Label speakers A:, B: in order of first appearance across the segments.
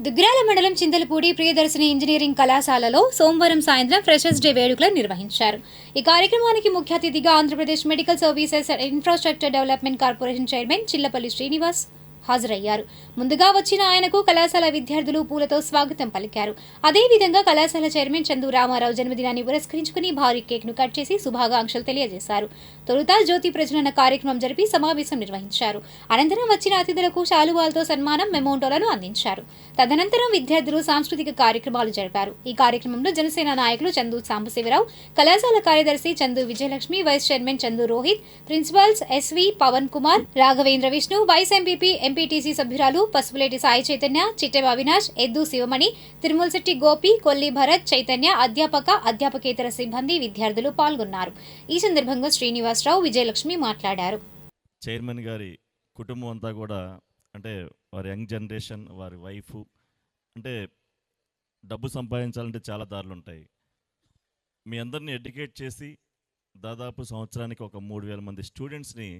A: దుగ్గిరాల మండలం చింతలపూడి ప్రియదర్శిని ఇంజనీరింగ్ కళాశాలలో సోమవారం సాయంత్రం ఫ్రెషర్స్ డే వేడుకలు నిర్వహించారు. ఈ కార్యక్రమానికి ముఖ్య అతిథిగా Andhra Pradesh medical services and infrastructure development corporation chairman Chillapalli Srinivas హాజరయ్యారు. ముందుగా వచ్చిన ఆయనకు కళాశాల విద్యార్థులు పూలతో స్వాగతం పలికారు. అదేవిధంగా కళాశాల చైర్మన్ చందు రామారావు జన్మదినాన్ని పురస్కరించుకుని భారీ కేక్ను కట్ చేసి శుభాకాంక్షలు తెలియజేశారు. తొలుత జ్యోతి ప్రజ్వలన కార్యక్రమం జరిపి సమావేశం నిర్వహించారు. అనంతరం వచ్చిన అతిథులకు శాలువాలతో సన్మానం మెమోంటోలను అందించారు. తదనంతరం విద్యార్థులు సాంస్కృతిక కార్యక్రమాలు జరిపారు. ఈ కార్యక్రమంలో జనసేన నాయకులు చందు సాంబశివరావు కళాశాల కార్యదర్శి Chandu Vijayalakshmi vice chairman Chandu Rohit principals S V Pavan Kumar Raghavendra Vishnu vice MPP M MPTC సభ్యురాలు పసుపులేటి సాయి చైతన్య చిట్టెవ అవినాష్ ఎద్దు శివమణి తిరుమలశెట్టి గోపి కొల్లి భరత్ చైతన్య అధ్యాపక అధ్యాపకేతర సిబ్బంది విద్యార్థులు పాల్గొన్నారు. ఈ సందర్భంగా శ్రీనివాసరావు విజయలక్ష్మి మాట్లాడారు.
B: చైర్మన్ గారి కుటుంబం అంతా కూడా అంటే వారి యంగ్ జనరేషన్ వారి వైఫ్ అంటే డబ్బు సంపాదించాలంటే చాలా దారులు ఉంటాయి. మీ అందరిని ఎడ్యుకేట్ చేసి దాదాపు సంవత్సరానికి ఒక మూడు వేల మంది స్టూడెంట్స్ని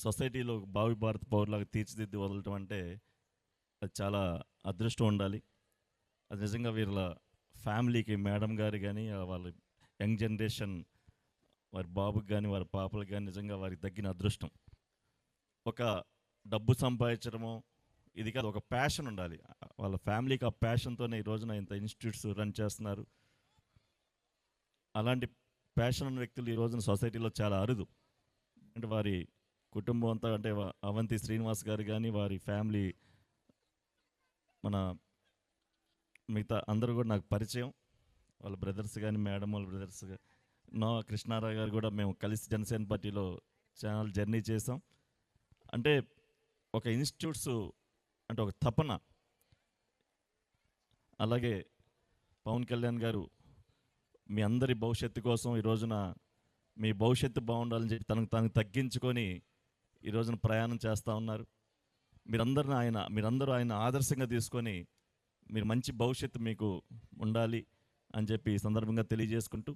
B: సొసైటీలో భావి భారత పౌరులాగా తీర్చిదిద్ది వదలటం అంటే అది చాలా అదృష్టం ఉండాలి. అది నిజంగా వీళ్ళ ఫ్యామిలీకి మేడం గారి కానీ వాళ్ళ యంగ్ జనరేషన్ వారి బాబుకి కానీ వారి పాపలకు కానీ నిజంగా వారికి తగ్గిన అదృష్టం. ఒక డబ్బు సంపాదించడము ఇది కాదు ఒక ప్యాషన్ ఉండాలి. వాళ్ళ ఫ్యామిలీకి ఆ ప్యాషన్తోనే ఈ రోజున ఇంత ఇన్స్టిట్యూట్స్ రన్ చేస్తున్నారు. అలాంటి ప్యాషన్ ఉన్న వ్యక్తులు ఈ రోజున సొసైటీలో చాలా అరుదు. అంటే వారి కుటుంబం అంతా అంటే అవంతి శ్రీనివాస్ గారు కానీ వారి ఫ్యామిలీ మన మిగతా అందరూ కూడా నాకు పరిచయం. వాళ్ళ బ్రదర్స్ కానీ మేడం వాళ్ళ బ్రదర్స్ నో కృష్ణారావు గారు కూడా మేము కలిసి జనసేన పార్టీలో ఛానల్ జర్నీ చేసాం. అంటే ఒక ఇన్స్టిట్యూట్స్ అంటే ఒక తపన. అలాగే పవన్ కళ్యాణ్ గారు మీ అందరి భవిష్యత్తు కోసం ఈ రోజున మీ భవిష్యత్తు బాగుండాలని చెప్పి తనకు తనకు తగ్గించుకొని ఈ రోజున ప్రయాణం చేస్తూ ఉన్నారు మీరందరిని ఆయన మీరందరూ ఆయన ఆదర్శంగా తీసుకొని మీరు మంచి భవిష్యత్తు మీకు ఉండాలి అని చెప్పి ఈ సందర్భంగా తెలియజేసుకుంటూ